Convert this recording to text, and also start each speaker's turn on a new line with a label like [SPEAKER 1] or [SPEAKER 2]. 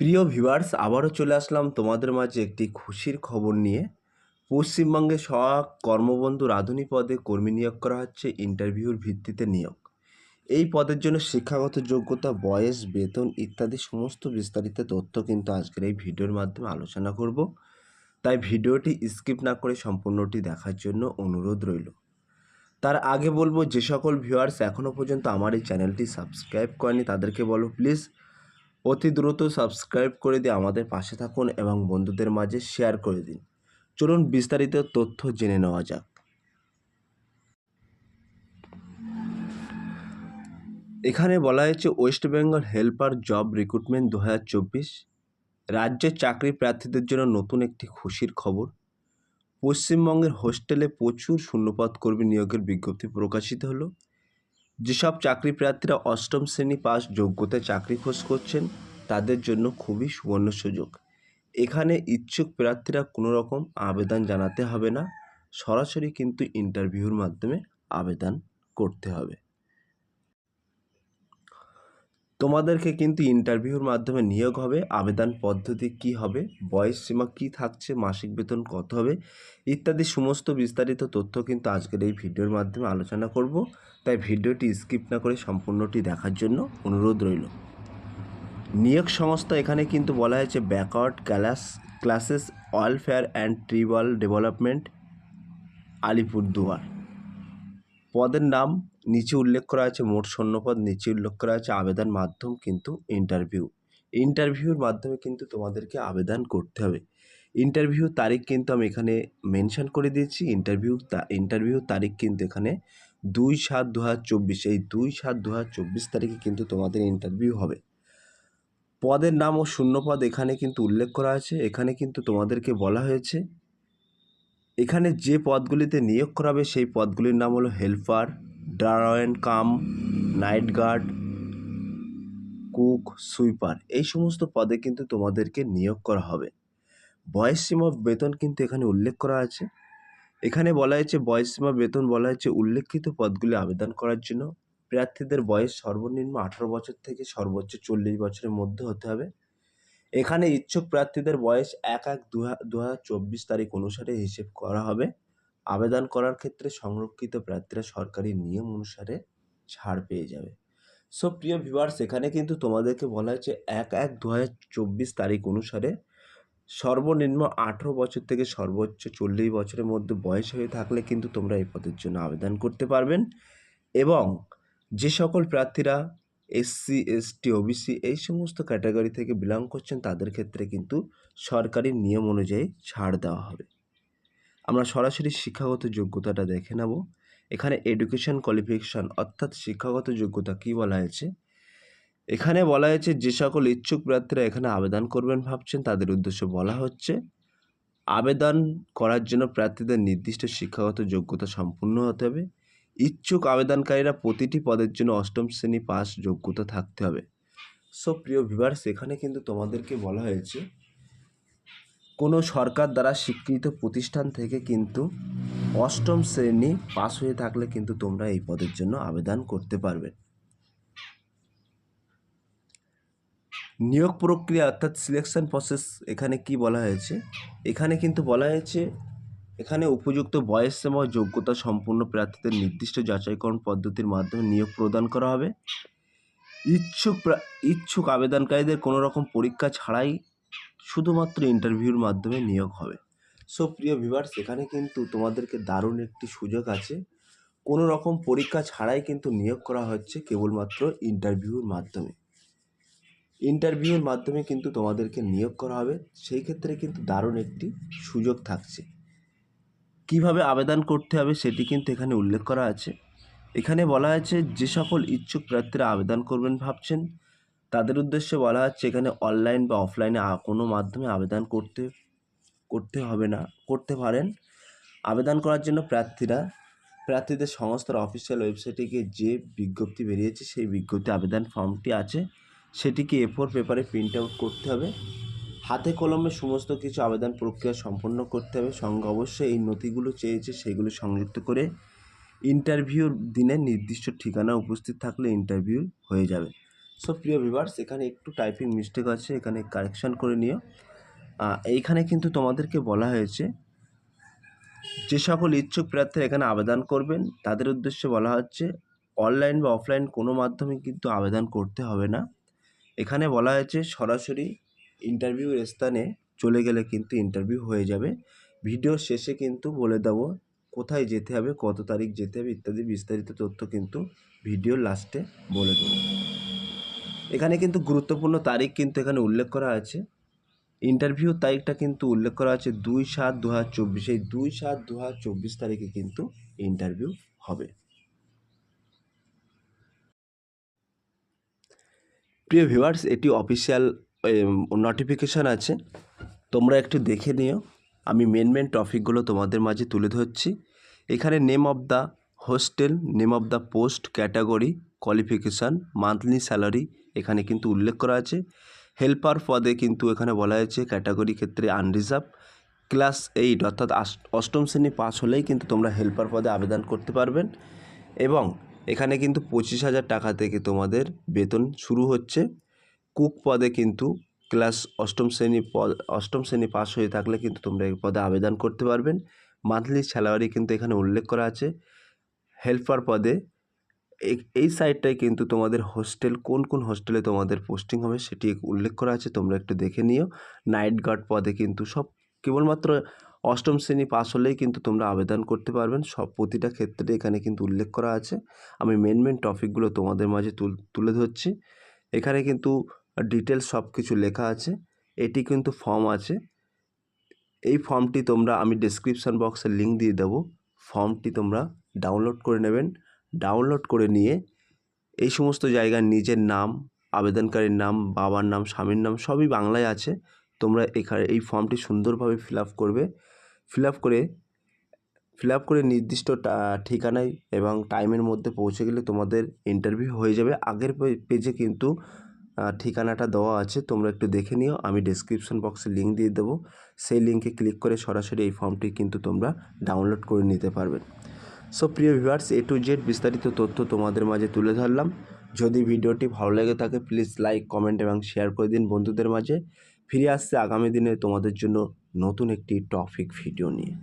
[SPEAKER 1] প্রিয় ভিউয়ার্স, আবারও চলে আসলাম তোমাদের মাঝে একটি খুশির খবর নিয়ে। পশ্চিমবঙ্গে সহায়ক কর্মবন্ধু রাঁধুনি পদে কর্মী নিয়োগ করা হচ্ছে, ইন্টারভিউর ভিত্তিতে নিয়োগ। এই পদের জন্য শিক্ষাগত যোগ্যতা, বয়স, বেতন ইত্যাদি সমস্ত বিস্তারিত তথ্য কিন্তু আজকের এই ভিডিওর মাধ্যমে আলোচনা করব। তাই ভিডিওটি স্কিপ না করে সম্পূর্ণটি দেখার জন্য অনুরোধ রইল। তার আগে বলব, যে সকল ভিউয়ার্স এখনও পর্যন্ত আমার এই চ্যানেলটি সাবস্ক্রাইব করেনি, তাদেরকে বলো প্লিজ। অতি দ্রুত সাবস্ক্রাইব করে দিয়ে আমাদের পাশে থাকুন এবং বন্ধুদের মাঝে শেয়ার করে দিন। চলুন বিস্তারিত তথ্য জেনে নেওয়া যাক। এখানে বলা হয়েছে West Bengal helper job recruitment দু হাজার চব্বিশ রাজ্যের চাকরি প্রার্থীদের জন্য নতুন একটি খুশির খবর। পশ্চিমবঙ্গের হোস্টেলে প্রচুর শূন্যপদ কর্মী নিয়োগের বিজ্ঞপ্তি প্রকাশিত হলো। যেসব চাকরি প্রার্থীরা অষ্টম শ্রেণি পাস যোগ্যতায় চাকরি খোঁজ করছেন তাদের জন্য খুবই সুবর্ণ সুযোগ। এখানে ইচ্ছুক প্রার্থীরা কোনো রকম আবেদন জানাতে হবে না, সরাসরি কিন্তু ইন্টারভিউর মাধ্যমে আবেদন করতে হবে। তোমাদেরকে কিন্তু ইন্টারভিউর মাধ্যমে নিয়োগ হবে, আবেদন পদ্ধতি কি হবে, বয়স সীমা কী থাকছে, মাসিক বেতন কত হবে, ইত্যাদি সমস্ত বিস্তারিত তথ্য কিন্তু আজকের এই ভিডিওর মাধ্যমে আলোচনা করব। তাই ভিডিওটি স্কিপ না করে সম্পূর্ণটি দেখার জন্য অনুরোধ রইল। নিয়োগ সংস্থা এখানে কিন্তু বলা হয়েছে backward class classes welfare and tribal development Alipurduar. পদের নাম নিচে উল্লেখ করা আছে, মোট শূন্যপদ নিচে উল্লেখ করা আছে, আবেদন মাধ্যম কিন্তু ইন্টারভিউ ইন্টারভিউর মাধ্যমে কিন্তু তোমাদেরকে আবেদন করতে হবে। ইন্টারভিউ তারিখ কিন্তু আমি এখানে মেনশন করে দিয়েছি। ইন্টারভিউ ইন্টারভিউ তারিখ কিন্তু এখানে দুই সাত দু হাজার চব্বিশ। এই দুই সাত দু হাজার চব্বিশ তারিখে কিন্তু তোমাদের ইন্টারভিউ হবে। পদের নাম ও শূন্যপদ এখানে কিন্তু উল্লেখ করা আছে। এখানে কিন্তু তোমাদেরকে বলা হয়েছে, এখানে যে পদগুলিতে নিয়োগ করা হবে সেই পদগুলির নাম হলো helper, ড্রাওয়েন, cum night guard cook, sweeper. এই সমস্ত পদে কিন্তু তোমাদেরকে নিয়োগ করা হবে। বয়স সীমা বেতন কিন্তু এখানে উল্লেখ করা আছে। এখানে বলা হয়েছে বয়স সীমা বেতন বলা হয়েছে উল্লেখিত পদগুলি আবেদন করার জন্য। প্রার্থীদের বয়স সর্বনিম্ন আঠারো বছর থেকে সর্বোচ্চ চল্লিশ বছরের মধ্যে হতে হবে। এখানে ইচ্ছুক প্রার্থীদের বয়স এক এক দু হাজার চব্বিশ তারিখ অনুসারে হিসেব করা হবে। আবেদন করার ক্ষেত্রে সংরক্ষিত প্রার্থীরা সরকারি নিয়ম অনুসারে ছাড় পেয়ে যাবে। সো প্রিয় ভিভার্স এখানে কিন্তু তোমাদেরকে বলা হয়েছে এক এক দু হাজার চব্বিশ তারিখ অনুসারে সর্বনিম্ন আঠেরো বছর থেকে সর্বোচ্চ চল্লিশ বছরের মধ্যে বয়স হয়ে থাকলে কিন্তু তোমরা এই পদের জন্য আবেদন করতে পারবেন। এবং যে সকল প্রার্থীরা এসসি এসটি ওবিসি এই সমস্ত ক্যাটাগরি থেকে বিলং করছেন, তাদের ক্ষেত্রে কিন্তু সরকারি নিয়ম অনুযায়ী ছাড় দেওয়া হবে। আমরা সরাসরি শিক্ষাগত যোগ্যতাটা দেখে নেব। এখানে এডুকেশন কোয়ালিফিকেশান অর্থাৎ শিক্ষাগত যোগ্যতা কী বলা হয়েছে? এখানে বলা হয়েছে, যে সকল ইচ্ছুক প্রার্থীরা এখানে আবেদন করবেন ভাবছেন, তাদের উদ্দেশ্য বলা হচ্ছে, আবেদন করার জন্য প্রার্থীদের নির্দিষ্ট শিক্ষাগত যোগ্যতা সম্পূর্ণ হতে হবে। ইচ্ছুক আবেদনকারীরা প্রতিটি পদের জন্য অষ্টম শ্রেণি পাস যোগ্যতা থাকতে হবে। সো, প্রিয় ভিভার্স এখানে কিন্তু তোমাদেরকে বলা হয়েছে, কোনো সরকার দ্বারা স্বীকৃত প্রতিষ্ঠান থেকে কিন্তু অষ্টম শ্রেণি পাস হয়ে থাকলে কিন্তু তোমরা এই পদের জন্য আবেদন করতে পারবে। নিয়োগ প্রক্রিয়া অর্থাৎ সিলেকশন প্রসেস এখানে কি বলা হয়েছে? এখানে কিন্তু বলা হয়েছে এখানে উপযুক্ত বয়স এবং যোগ্যতা সম্পন্ন প্রার্থীদের নির্দিষ্ট যাচাইকরণ পদ্ধতির মাধ্যমে নিয়োগ প্রদান করা হবে। ইচ্ছুক ইচ্ছুক আবেদনকারীদের কোনো রকম পরীক্ষা ছাড়াই শুধুমাত্র ইন্টারভিউর মাধ্যমে নিয়োগ হবে। সো প্রিয় ভিভার্স এখানে কিন্তু তোমাদেরকে দারুণ একটি সুযোগ আছে। কোনো রকম পরীক্ষা ছাড়াই কিন্তু নিয়োগ করা হচ্ছে কেবলমাত্র ইন্টারভিউর মাধ্যমে। ইন্টারভিউর মাধ্যমে কিন্তু তোমাদেরকে নিয়োগ করা হবে। সেই ক্ষেত্রে কিন্তু দারুণ একটি সুযোগ থাকছে। কীভাবে আবেদন করতে হবে সেটি কিন্তু এখানে উল্লেখ করা আছে। এখানে বলা আছে, যে সকল ইচ্ছুক প্রার্থীরা আবেদন করবেন ভাবছেন। তাদের উদ্দেশ্যে বলা হচ্ছে, এখানে অনলাইন বা অফলাইনে কোনো মাধ্যমে আবেদন করতে করতে হবে না, করতে পারেন। আবেদন করার জন্য প্রার্থীরা, প্রার্থীদের সংস্থার অফিসিয়াল ওয়েবসাইটে গিয়ে যে বিজ্ঞপ্তি বেরিয়েছে, সেই বিজ্ঞপ্তি আবেদন ফর্মটি আছে। সেটিকে এ ফোর পেপারে প্রিন্ট আউট করতে হবে। হাতে কলমে সমস্ত কিছু আবেদন প্রক্রিয়া সম্পন্ন করতে হবে। সঙ্গে অবশ্যই এই নথিগুলো চেয়েছে, সেগুলো সংযুক্ত করে ইন্টারভিউর দিনে নির্দিষ্ট ঠিকানা উপস্থিত থাকলে ইন্টারভিউ হয়ে যাবে। সো, প্রিয় ভিভার্স এখানে একটু টাইপিং মিস্টেক আছে, এখানে কারেকশান করে নিও। এইখানে কিন্তু তোমাদেরকে বলা হয়েছে, যে সকল ইচ্ছুক প্রার্থীরা এখানে আবেদন করবেন, তাদের উদ্দেশ্যে বলা হচ্ছে, অনলাইন বা অফলাইন কোনো মাধ্যমে কিন্তু আবেদন করতে হবে না। এখানে বলা হয়েছে, সরাসরি ইন্টারভিউর স্থানে চলে গেলে কিন্তু ইন্টারভিউ হয়ে যাবে। ভিডিও শেষে কিন্তু বলে দেবো কোথায় যেতে হবে, কত তারিখ যেতে হবে ইত্যাদি বিস্তারিত তথ্য কিন্তু ভিডিওর লাস্টে বলে দেবো। এখানে কিন্তু গুরুত্বপূর্ণ তারিখ কিন্তু এখানে উল্লেখ করা আছে। ইন্টারভিউ তারিখটা কিন্তু উল্লেখ করা আছে দুই সাত দু হাজার চব্বিশ। এই দুই সাত দু হাজার চব্বিশ তারিখে কিন্তু ইন্টারভিউ হবে। প্রিয় ভিউয়ার্স এটি অফিসিয়াল নোটিফিকেশান আছে। তোমরা একটু দেখে নিও। আমি মেন মেন টপিকগুলো তোমাদের মাঝে তুলে ধরছি। এখানে name of the hostel name of the post category qualification monthly salary এখানে কিন্তু উল্লেখ করা আছে। হেল্পার পদে কিন্তু এখানে বলা হয়েছে ক্যাটাগরি ক্ষেত্রে আনরিজার্ভ ক্লাস এইট অর্থাৎ অষ্টম শ্রেণি পাস হলেই কিন্তু তোমরা হেল্পার পদে আবেদন করতে পারবেন। এবং এখানে কিন্তু পঁচিশ হাজার টাকা থেকে তোমাদের বেতন শুরু হচ্ছে। কুক পদে কিন্তু ক্লাস অষ্টম শ্রেণি পদ, অষ্টম শ্রেণি পাস হয়ে থাকলে কিন্তু তোমরা এই পদে আবেদন করতে পারবেন। মান্থলি স্যালারি কিন্তু এখানে উল্লেখ করা আছে। হেল্পার পদে এই- সাইডটায় কিন্তু তোমাদের হোস্টেল, কোন কোন হোস্টেলে তোমাদের পোস্টিং হবে সেটি উল্লেখ করা আছে, তোমরা একটু দেখে নিও। নাইট গার্ড পদে কিন্তু সব, কেবলমাত্র অষ্টম শ্রেণি পাস হলেই কিন্তু তোমরা আবেদন করতে পারবেন। সব প্রতিটা ক্ষেত্রে এখানে কিন্তু উল্লেখ করা আছে। আমি মেন মেন টপিকগুলো তোমাদের মাঝে তুলে ধরছি। এখানে কিন্তু ডিটেলস সব কিছু লেখা আছে। এটি কিন্তু ফর্ম আছে। এই ফর্মটি তোমরা, আমি ডেসক্রিপশান বক্সে লিঙ্ক দিয়ে দেবো। ফর্মটি তোমরা ডাউনলোড করে নেবেন। ডাউনলোড করে নিয়ে এই সমস্ত জায়গায় নিজের নাম, আবেদনকারীর নাম, বাবার নাম, স্বামীর নাম সবই বাংলায় আছে। তোমরা এখানে এই ফর্মটি সুন্দরভাবে ফিল করবে। ফিল করে ফিল করে নির্দিষ্ট ঠিকানায় এবং টাইমের মধ্যে পৌঁছে গেলে তোমাদের ইন্টারভিউ হয়ে যাবে। আগের পেজে কিন্তু ঠিকানাটা দেওয়া আছে, তোমরা একটু দেখে নিও, আমি ডেসক্রিপশন বক্সে লিঙ্ক দিয়ে দেবো। সেই লিঙ্কে ক্লিক করে সরাসরি এই ফর্মটি কিন্তু তোমরা ডাউনলোড করে নিতে পারবে। সো প্রিয় ভিউয়ার্স এ টু জেড বিস্তারিত তথ্য তোমাদের মাঝে তুলে ধরলাম। যদি ভিডিওটি ভালো লেগে থাকে প্লিজ লাইক কমেন্ট এবং শেয়ার করে দিন বন্ধুদের মাঝে। ফিরে আসছে আগামী দিনে তোমাদের জন্য নতুন একটি টপিক ভিডিও নিয়ে।